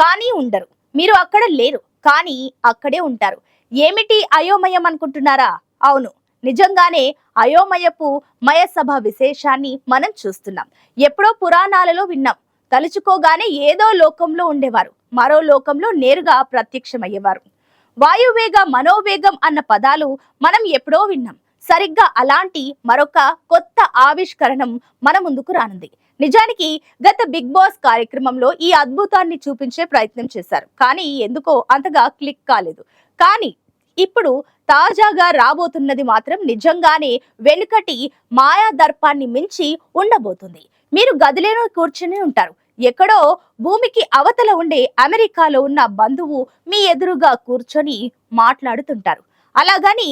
కానీ ఉండరు. మీరు అక్కడ లేరు కానీ అక్కడే ఉంటారు. ఏమిటి అయోమయం అనుకుంటున్నారా? అవును నిజంగానే అయోమయపు మయసభ విశేషాన్ని మనం చూస్తున్నాం. ఎప్పుడో పురాణాలలో విన్నాం తలుచుకోగానే ఏదో లోకంలో ఉండేవారు మరో లోకంలో నేరుగా ప్రత్యక్షమయ్యేవారు. వాయువేగ మనోవేగం అన్న పదాలు మనం ఎప్పుడో విన్నాం. సరిగ్గా అలాంటి మరొక కొత్త ఆవిష్కరణం మన ముందుకు రానుంది. నిజానికి గత బిగ్ బాస్ కార్యక్రమంలో ఈ అద్భుతాన్ని చూపించే ప్రయత్నం చేశారు. కానీ ఎందుకో అంతగా క్లిక్ కాలేదు. కానీ ఇప్పుడు తాజాగా రాబోతున్నది మాత్రం నిజంగానే వెనుకటి మాయా దర్పాన్ని మించి ఉండబోతుంది. మీరు గదిలేనో కూర్చుని ఉంటారు. ఎక్కడో భూమికి అవతల ఉండే అమెరికాలో ఉన్న బంధువు మీ ఎదురుగా కూర్చొని మాట్లాడుతుంటారు. అలాగని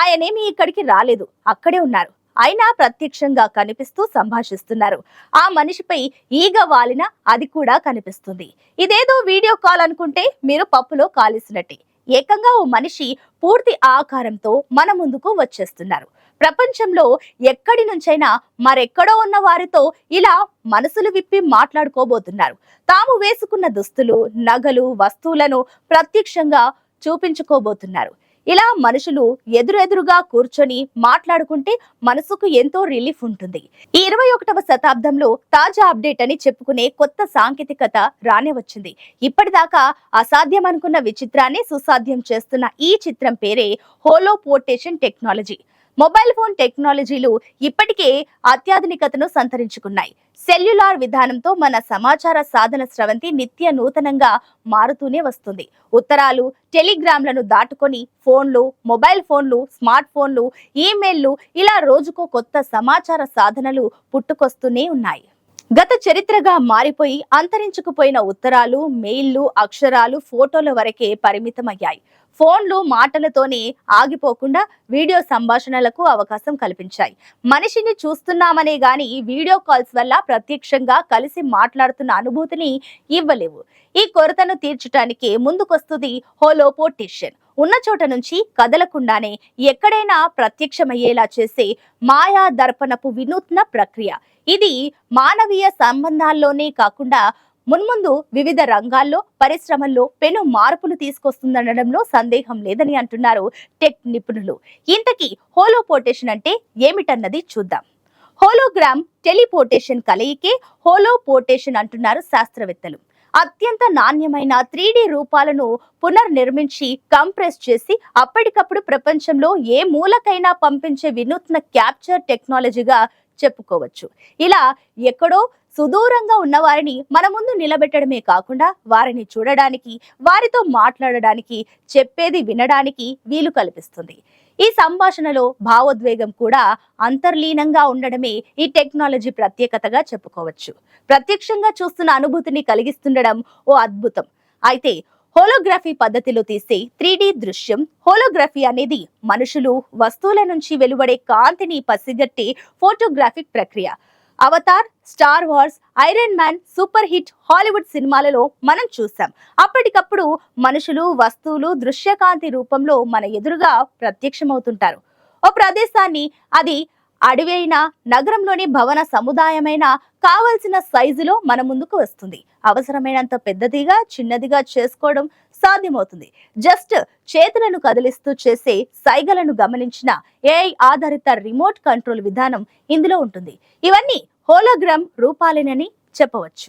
ఆయనేమి ఇక్కడికి రాలేదు. అక్కడే ఉన్నారు. అయినా ప్రత్యక్షంగా కనిపిస్తూ సంభాషిస్తున్నారు. ఆ మనిషిపై ఈగ వాలిన అది కూడా కనిపిస్తుంది. ఇదేదో వీడియో కాల్ అనుకుంటే మీరు పప్పులో కాలిసినట్టే. ఏకంగా ఓ మనిషి పూర్తి ఆకారంతో మన ముందుకు వచ్చేస్తున్నారు. ప్రపంచంలో ఎక్కడి నుంచైనా మరెక్కడో ఉన్న వారితో ఇలా మనసులు విప్పి మాట్లాడుకోబోతున్నారు. తాము వేసుకున్న దుస్తులు నగలు వస్తువులను ప్రత్యక్షంగా చూపించుకోబోతున్నారు. ఇలా మనుషులు ఎదురెదురుగా కూర్చొని మాట్లాడుకుంటే మనసుకు ఎంతో రిలీఫ్ ఉంటుంది. ఈ ఇరవై ఒకటవ శతాబ్దంలో తాజా అప్డేట్ అని చెప్పుకునే కొత్త సాంకేతికత రానే వచ్చింది. ఇప్పటిదాకా అసాధ్యం అనుకున్న విచిత్రాన్ని సుసాధ్యం చేస్తున్న ఈ చిత్రం పేరే holoportation technology. Mobile phone టెక్నాలజీలు ఇప్పటికే అత్యాధునికతను సంతరించుకున్నాయి. సెల్యులార్ విధానంతో మన సమాచార సాధన స్రవంతి నిత్య నూతనంగా మారుతూనే వస్తుంది. ఉత్తరాలు టెలిగ్రామ్లను దాటుకొని ఫోన్లు మొబైల్ ఫోన్లు స్మార్ట్ ఫోన్లు ఈమెయిల్లు ఇలా రోజుకో కొత్త సమాచార సాధనలు పుట్టుకొస్తూనే ఉన్నాయి. గత చరిత్రగా మారిపోయి అంతరించుకుపోయిన ఉత్తరాలు మెయిల్లు అక్షరాలు ఫోటోల వరకే పరిమితమయ్యాయి. ఫోన్లు మాటలతోనే ఆగిపోకుండా వీడియో సంభాషణలకు అవకాశం కల్పించాయి. మనిషిని చూస్తున్నామనే గాని వీడియో కాల్స్ వల్ల ప్రత్యక్షంగా కలిసి మాట్లాడుతున్న అనుభూతిని ఇవ్వలేవు. ఈ కొరతను తీర్చడానికి ముందుకొస్తుంది హోలోపోటిషియన్ ఉన్న చోట నుంచి కదలకుండానే ఎక్కడైనా ప్రత్యక్షమయ్యేలా చేసే మాయా దర్పణపు వినూత్న ప్రక్రియ. ఇది మానవీయ సంబంధాల్లోనే కాకుండా మున్ముందు వివిధ రంగాల్లో పరిశ్రమల్లో పెను మార్పులు తీసుకొస్తుందనడంలో సందేహం లేదని అంటున్నారు టెక్ నిపుణులు. ఇంతకీ హోలోపోటేషన్ అంటే ఏమిటన్నది చూద్దాం. హోలోగ్రామ్ టెలిపోటేషన్ కలయికే హోలోపోటేషన్ అంటున్నారు శాస్త్రవేత్తలు. అత్యంత నాణ్యమైన త్రీ రూపాలను పునర్నిర్మించి కంప్రెస్ చేసి అప్పటికప్పుడు ప్రపంచంలో ఏ మూలకైనా పంపించే వినూత్న క్యాప్చర్ టెక్నాలజీగా చెప్పుకోవచ్చు. ఇలా ఎక్కడో సుదూరంగా ఉన్న వారిని మన ముందు నిలబెట్టడమే కాకుండా వారిని చూడడానికి వారితో మాట్లాడడానికి చెప్పేది వినడానికి వీలు కల్పిస్తుంది. ఈ సంభాషణలో భావోద్వేగం కూడా అంతర్లీనంగా ఉండడమే ఈ టెక్నాలజీ ప్రత్యేకతగా చెప్పుకోవచ్చు. ప్రత్యక్షంగా చూస్తున్న అనుభూతిని కలిగిస్తుండడం ఓ అద్భుతం. అయితే హోలోగ్రఫీ పద్ధతిలో తీసే త్రీ దృశ్యం హోలోగ్రఫీ అనేది మనుషులు వస్తువుల నుంచి వెలువడే కాంతిని పసిగట్టే ఫోటోగ్రాఫిక్ ప్రక్రియ. Avatar Star Wars Iron Man super hit Hollywood సినిమాలలో మనం చూసాం అప్పటికప్పుడు మనుషులు వస్తువులు దృశ్యకాంతి రూపంలో మన ఎదురుగా ప్రత్యక్షమవుతుంటారు. ఓ ప్రదేశాన్ని అది అడవి అయినా నగరంలోని భవన సముదాయమైన కావలసిన సైజులో మన ముందుకు వస్తుంది. అవసరమైనంత పెద్దదిగా చిన్నదిగా చేసుకోవడం సాధ్యమవుతుంది. జస్ట్ చేతులను కదిలిస్తూ చేసే సైగలను గమనించిన ఏఐ ఆధారిత రిమోట్ కంట్రోల్ విధానం ఇందులో ఉంటుంది. ఇవన్నీ హోలోగ్రామ్ రూపాలేనని చెప్పవచ్చు.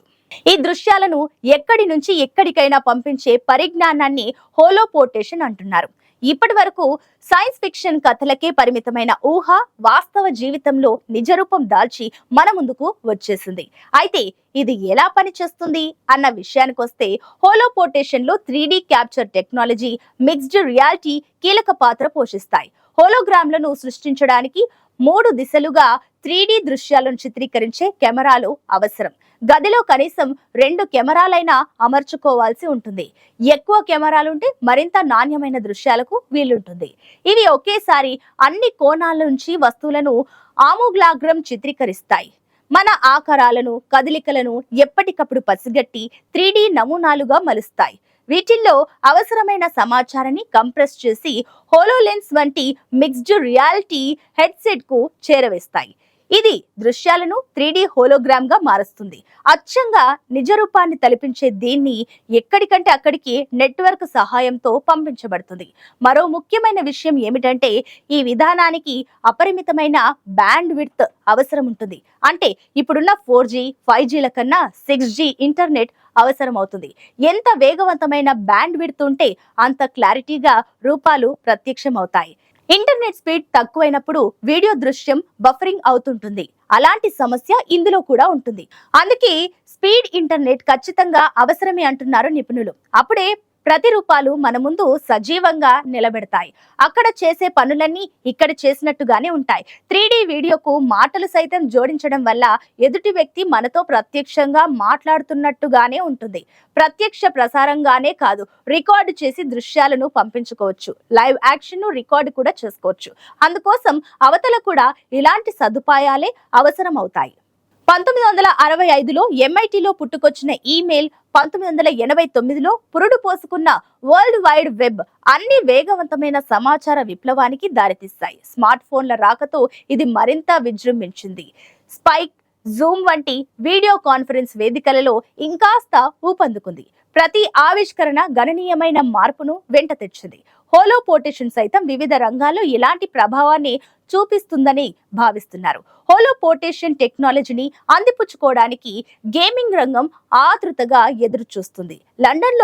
ఈ దృశ్యాలను ఎక్కడి నుంచి ఎక్కడికైనా పంపించే పరిజ్ఞానాన్ని హోలోపోర్టేషన్ అంటున్నారు. ఇప్పటి వరకు సైన్స్ ఫిక్షన్ కథలకే పరిమితమైన ఊహ వాస్తవ జీవితంలో నిజరూపం దాల్చి మన ముందుకు వచ్చేసింది. అయితే ఇది ఎలా పనిచేస్తుంది అన్న విషయానికి వస్తే హోలోపోటేషన్లో three capture technology mixed reality కీలక పాత్ర పోషిస్తాయి. హోలోగ్రామ్లను సృష్టించడానికి మూడు దిశలుగా త్రీ దృశ్యాలను చిత్రీకరించే కెమెరాలు అవసరం. గదిలో కనీసం రెండు కెమెరాలైనా అమర్చుకోవాల్సి ఉంటుంది. ఎక్కువ కెమెరాలుంటే మరింత నాణ్యమైన దృశ్యాలకు వీలుంటుంది. ఇవి ఒకేసారి అన్ని కోణాల నుంచి వస్తువులను ఆమూగ్లాగ్రం చిత్రీకరిస్తాయి. మన ఆకారాలను కదలికలను ఎప్పటికప్పుడు పసిగట్టి త్రీ నమూనాలుగా మలుస్తాయి. వీటిల్లో అవసరమైన సమాచారాన్ని కంప్రెస్ చేసి హోలోలెన్స్ వంటి మిక్స్డ్ రియాలిటీ హెడ్సెట్కు చేరవేస్తాయి. ఇది దృశ్యాలను త్రీ హోలోగ్రామ్గా మారుస్తుంది. అచ్చంగా నిజ రూపాన్ని తలపించే దీన్ని ఎక్కడికంటే అక్కడికి నెట్వర్క్ సహాయంతో పంపించబడుతుంది. మరో ముఖ్యమైన విషయం ఏమిటంటే ఈ విధానానికి అపరిమితమైన బ్యాండ్ విడ్త్ అవసరం ఉంటుంది. అంటే ఇప్పుడున్న ఫోర్ జీ ఫైవ్ జీల కన్నా సిక్స్ జీ ఇంటర్నెట్ అవసరం అవుతుంది. ఎంత వేగవంతమైన బ్యాండ్ విడ్త్ ఉంటే అంత క్లారిటీగా రూపాలు ప్రత్యక్షం అవుతాయి ఇంటర్నెట్ స్పీడ్ తక్కువైనప్పుడు వీడియో దృశ్యం బఫరింగ్ అవుతుంటుంది. అలాంటి సమస్య ఇందులో కూడా ఉంటుంది. అందుకే స్పీడ్ ఇంటర్నెట్ ఖచ్చితంగా అవసరమే అంటున్నారు నిపుణులు. అప్పుడే ప్రతి రూపాలు మన ముందు సజీవంగా నిలబెడతాయి. అక్కడ చేసే పనులన్నీ ఇక్కడ చేసినట్టుగానే ఉంటాయి. త్రీ వీడియోకు మాటలు సైతం జోడించడం వల్ల ఎదుటి వ్యక్తి మనతో ప్రత్యక్షంగా మాట్లాడుతున్నట్టుగానే ఉంటుంది. ప్రత్యక్ష ప్రసారంగానే కాదు రికార్డు చేసి దృశ్యాలను పంపించుకోవచ్చు. లైవ్ యాక్షన్ను రికార్డు కూడా చేసుకోవచ్చు. అందుకోసం అవతల కూడా ఇలాంటి సదుపాయాలే అవసరం అవుతాయి పంతొమ్మిది వందల అరవై ఐదులో ఎంఐటిలో పుట్టుకొచ్చిన ఈమెయిల్ పంతొమ్మిది వందల ఎనభై తొమ్మిదిలో పురుడు పోసుకున్న వరల్డ్ వైడ్ వెబ్ అన్ని వేగవంతమైన సమాచార విప్లవానికి దారితీస్తాయి స్మార్ట్ ఫోన్ల రాకతో ఇది మరింత విజృంభించింది. స్పైక్ జూమ్ వంటి వీడియో కాన్ఫరెన్స్ వేదికలలో ఇంకాస్త ఊపందుకుంది ప్రతి ఆవిష్కరణ గణనీయమైన మార్పును వెంట తెచ్చింది. హోలో పోటేషన్ సైతం వివిధ రంగాల్లో ఇలాంటి ప్రభావాన్ని చూపిస్తుందని భావిస్తున్నారు. హోలో పోటేషన్ టెక్నాలజీని అందిపుచ్చుకోవడానికి గేమింగ్ రంగం ఆతృతగా ఎదురు చూస్తుంది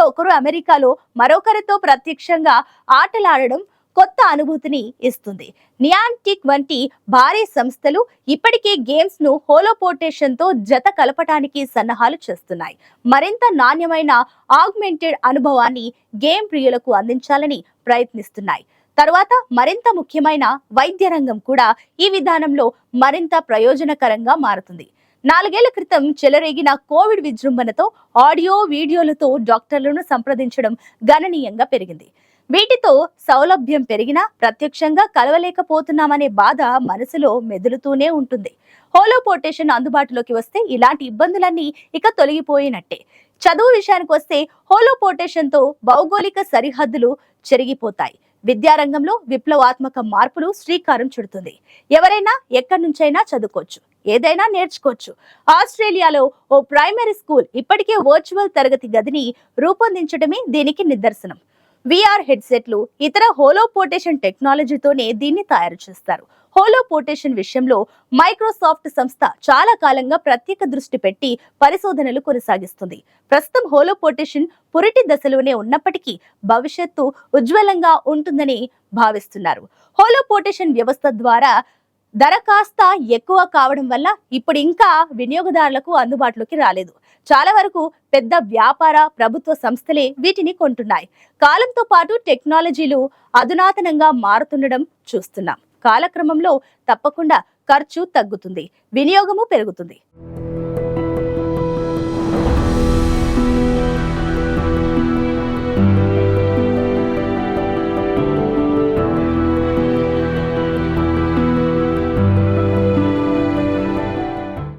ఒకరు అమెరికాలో మరొకరితో ప్రత్యక్షంగా ఆటలాడడం కొత్త అనుభూతిని ఇస్తుంది. నియాంటిక్ వంటి భారీ సంస్థలు ఇప్పటికే గేమ్స్ను హోలోపోటేషన్తో జత కలపటానికి సన్నాహాలు చేస్తున్నాయి. మరింత నాణ్యమైన ఆగ్మెంటెడ్ అనుభవాన్ని గేమ్ ప్రియులకు అందించాలని ప్రయత్నిస్తున్నాయి. తర్వాత మరింత ముఖ్యమైన వైద్య రంగం కూడా ఈ విధానంలో మరింత ప్రయోజనకరంగా మారుతుంది. నాలుగేళ్ళ క్రితం చెలరేగిన కోవిడ్ విజృంభణతో ఆడియో వీడియోలతో డాక్టర్లను సంప్రదించడం గణనీయంగా పెరిగింది. వీటితో సౌలభ్యం పెరిగినా ప్రత్యక్షంగా కలవలేకపోతున్నామనే బాధ మనసులో మెదులుతూనే ఉంటుంది. హోలోపోటేషన్ అందుబాటులోకి వస్తే ఇలాంటి ఇబ్బందులన్నీ ఇక తొలగిపోయినట్టే. చదువు విషయానికి వస్తే హోలో పోటేషన్తో భౌగోళిక సరిహద్దులు చెరిగిపోతాయి. విద్యారంగంలో విప్లవాత్మక మార్పులు శ్రీకారం చుడుతుంది. ఎవరైనా ఎక్కడి నుంచైనా చదువుకోవచ్చు. ఏదైనా నేర్చుకోవచ్చు. ఆస్ట్రేలియాలో ఓ ప్రైమరీ స్కూల్ ఇప్పటికే వర్చువల్ తరగతి గదిని రూపొందించడమే దీనికి నిదర్శనం. విఆర్ హెడ్సెట్లు ఇతర హోలోపోటేషన్ టెక్నాలజీతోనే దీన్ని తయారు చేస్తారు. హోలోపోటేషన్ విషయంలో మైక్రోసాఫ్ట్ సంస్థ చాలా కాలంగా ప్రత్యేక దృష్టి పెట్టి పరిశోధనలు కొనసాగిస్తుంది. ప్రస్తుతం హోలోపోటేషన్ పురిటి దశలోనే ఉన్నప్పటికీ భవిష్యత్తు ఉజ్వలంగా ఉంటుందని భావిస్తున్నారు. హోలోపోటేషన్ వ్యవస్థ ద్వారా ధర కాస్త ఎక్కువ కావడం వల్ల ఇప్పుడు ఇంకా వినియోగదారులకు అందుబాటులోకి రాలేదు. చాలా వరకు పెద్ద వ్యాపార ప్రభుత్వ సంస్థలే వీటిని కొంటున్నాయి. కాలంతో పాటు టెక్నాలజీలు అధునాతనంగా మారుతుండడం చూస్తున్నాం. కాలక్రమంలో తప్పకుండా ఖర్చు తగ్గుతుంది. వినియోగము పెరుగుతుంది.